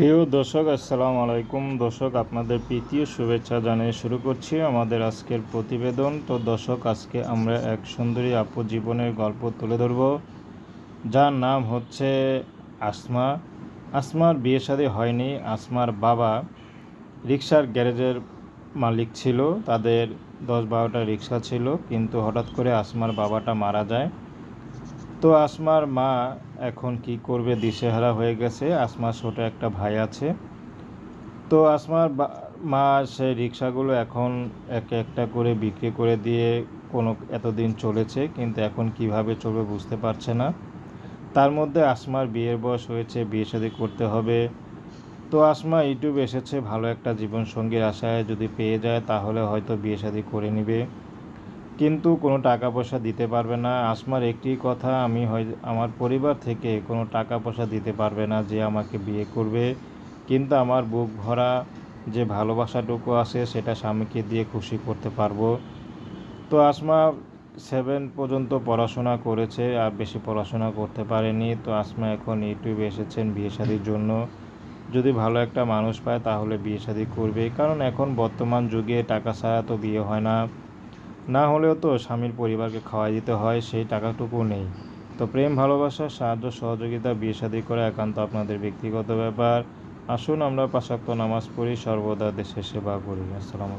প্রিয় দর্শক, আসসালামু আলাইকুম। দর্শক, আপনাদের প্রীতীয় শুভেচ্ছা জানিয়ে শুরু করছি আমাদের আজকের প্রতিবেদন। তো দর্শক, আজকে আমরা এক সুন্দরী আপু জীবনের গল্প তুলে ধরব। যার নাম হচ্ছে আসমা। আসমার বিয়ে শাদী হয়নি। আসমার বাবা রিক্সার গ্যারেজের মালিক ছিল। তাদের দশ বারোটা রিক্সা ছিল। কিন্তু হঠাৎ করে আসমার বাবাটা মারা যায়। তো আসমার মা এখন কি করবে? দিশেহারা হয়ে গেছে। আসমার ছোট একটা ভাই আছে। তো আসমার মা সেই রিক্সাগুলো এখন এক একটা করে বিক্রি করে দিয়ে কোনো এতদিন চলেছে, কিন্তু এখন কীভাবে চলবে বুঝতে পারছে না। তার মধ্যে আসমার বিয়ের বয়স হয়েছে, বিয়ে শাদী করতে হবে। তো আসমা ইউটিউব এসেছে ভালো একটা জীবনসঙ্গীর আশায় যদি পেয়ে যায়, তাহলে হয়তো বিয়ে শাদী করে নেবে। কিন্তু কোনো টাকা পয়সা দিতে পারবে না। আসমার একটি কথা, আমি হয়, আমার পরিবার থেকে কোনো টাকা পয়সা দিতে পারবে না যে আমাকে বিয়ে করবে। কিন্তু আমার বুক ভরা যে ভালোবাসাটুকু আছে, সেটা স্বামীকে দিয়ে খুশি করতে পারব। তো আসমা সেভেন পর্যন্ত পড়াশোনা করেছে, আর বেশি পড়াশোনা করতে পারেনি। তো আসমা এখন ইউটিউবে এসেছেন বিয়ে শাদির জন্য। যদি ভালো একটা মানুষ পায়, তাহলে বিয়ে শাদি করবে কারণ এখন বর্তমান যুগে টাকা ছাড়া তো বিয়ে হয় না। না হলেও তো স্বামীর পরিবারকে খাওয়াই দিতে হয়, সেই টাকাটুকু নেই। তো প্রেম, ভালোবাসা, সাহায্য, সহযোগিতা, বিয়ে শাদী করা একান্ত আপনাদের ব্যক্তিগত ব্যাপার। আসুন আমরা পাশাক্ত নামাজ পড়ি, সর্বদা দেশের সেবা করি। আসসালামু